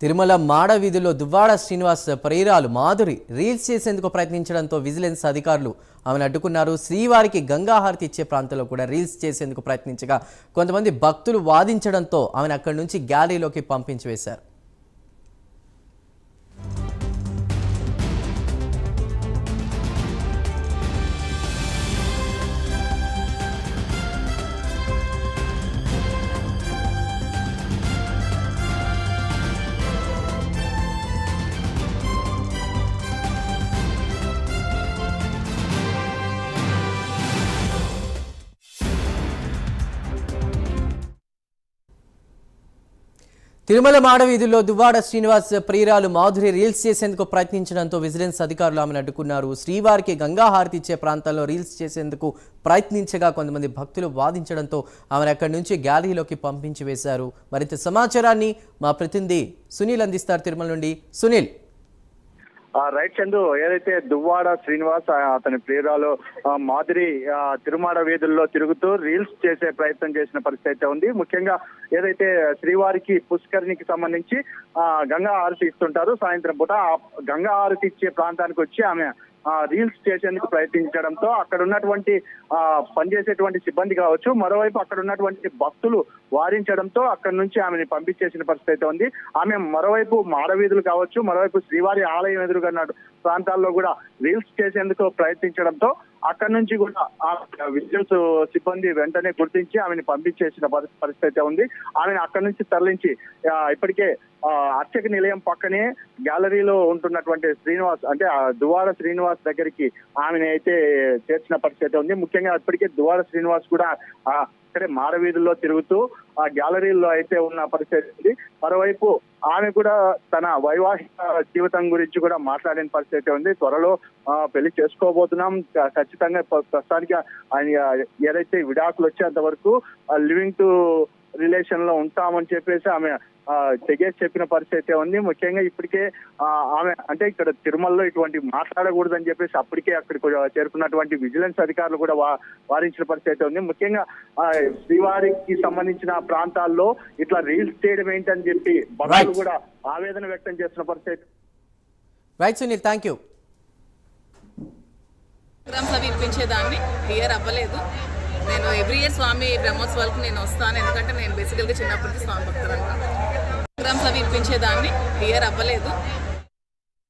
తిరుమల మాడ వీధిలో దువ్వాడ శ్రీనివాస్ ప్రియురాలు మాధురి రీల్స్ చేసేందుకు ప్రయత్నించడంతో విజిలెన్స్ అధికారులు ఆమెను అడ్డుకున్నారు. శ్రీవారికి గంగాహారతి ఇచ్చే ప్రాంతంలో కూడా రీల్స్ చేసేందుకు ప్రయత్నించగా కొంతమంది భక్తులు వాదించడంతో ఆమెను అక్కడి నుంచి గ్యాలరీలోకి పంపించి వేశారు. తిరుమల మాడవీధుల్లో దువ్వాడ శ్రీనివాస్ ప్రియురాలు మాధురి రీల్స్ చేసేందుకు ప్రయత్నించడంతో విజిలెన్స్ అధికారులు ఆమెను అడ్డుకున్నారు. శ్రీవారికి గంగాహారతి ఇచ్చే ప్రాంతాల్లో రీల్స్ చేసేందుకు ప్రయత్నించగా కొంతమంది భక్తులు వాదించడంతో ఆమెను అక్కడి నుంచి గ్యాలరీలోకి పంపించి వేశారు. మరింత సమాచారాన్ని మా ప్రతినిధి సునీల్ అందిస్తారు. తిరుమల నుండి సునీల్. రైట్ చందు ఏదైతే దువ్వాడ శ్రీనివాస్ అతని ప్రియురాలు ఆ మాదిరి తిరుమాడ వీధుల్లో తిరుగుతూ రీల్స్ చేసే ప్రయత్నం చేసిన పరిస్థితి అయితే ఉంది. ముఖ్యంగా ఏదైతే శ్రీవారికి పుష్కరిణికి సంబంధించి ఆ గంగా ఆరతి ఇస్తుంటారు సాయంత్రం పూట. ఆ గంగా ఆరతి ఇచ్చే ప్రాంతానికి వచ్చి ఆమె రీల్స్ చేసేందుకు ప్రయత్నించడంతో అక్కడ ఉన్నటువంటి ఆ పనిచేసేటువంటి సిబ్బంది కావచ్చు మరోవైపు అక్కడ ఉన్నటువంటి భక్తులు వారించడంతో అక్కడ నుంచి ఆమెని పంపించేసిన పరిస్థితి అయితే ఉంది. ఆమె మరోవైపు మాడవీధులు కావచ్చు మరోవైపు శ్రీవారి ఆలయం ఎదురుగా ఉన్న ప్రాంతాల్లో కూడా రీల్స్ చేసేందుకు ప్రయత్నించడంతో అక్కడ నుంచి కూడా ఆ విజిలెన్స్ సిబ్బంది వెంటనే గుర్తించి ఆమెను పంపించేసిన పరిస్థితి ఉంది. ఆమెను అక్కడి నుంచి తరలించి ఇప్పటికే ఆ, అర్చక నిలయం పక్కనే గ్యాలరీలో ఉంటున్నటువంటి శ్రీనివాస్ అంటే ఆ శ్రీనివాస్ దగ్గరికి ఆమెను అయితే చేర్చిన పరిస్థితి ఉంది. ముఖ్యంగా ఇప్పటికే దువాడ శ్రీనివాస్ కూడా ఆ, అక్కడే తిరుగుతూ ఆ గ్యాలరీలో అయితే ఉన్న పరిస్థితి ఉంది. మరోవైపు ఆమె కూడా తన వైవాహిక జీవితం గురించి కూడా మాట్లాడిన పరిస్థితి ఉంది. త్వరలో పెళ్ళి చేసుకోబోతున్నాం. ఖచ్చితంగా ప్రస్తుతానికి ఆయన ఏదైతే విడాకులు వచ్చేంత వరకు లివింగ్ టు రిలేషన్లో ఉంటామని చెప్పేసి ఆమె ఆ, తెగేసి చెప్పిన పరిస్థితి అయితే ఉంది. ముఖ్యంగా ఇప్పటికే ఆ, ఆమె అంటే ఇక్కడ తిరుమలలో ఇటువంటి మాట్లాడకూడదని చెప్పేసి అప్పటికే అక్కడికి చేరుకున్నటువంటి విజిలెన్స్ అధికారులు కూడా వారించిన పరిస్థితి అయితే ఉంది. ముఖ్యంగా ఆ, శ్రీవారికి సంబంధించిన ప్రాంతాల్లో ఇట్లా రీల్స్ చేయడం ఏంటని చెప్పి భక్తులు. కూడా ఆవేదన వ్యక్తం చేస్తున్న పరిస్థితి right Sunil thank you programmes అవి ఇప్పించేదాన్ని ఇయర్ అవ్వలేదు. నేను ఎవ్రీ ఇయర్ స్వామి బ్రహ్మోత్సవాలకు నేను వస్తాను. ఎందుకంటే నేను బేసికల్గా చిన్నప్పటికి స్వామి భక్తులను ప్రోగ్రామ్స్ అవి ఇప్పించేదాన్ని. ఇయర్ అవ్వలేదు.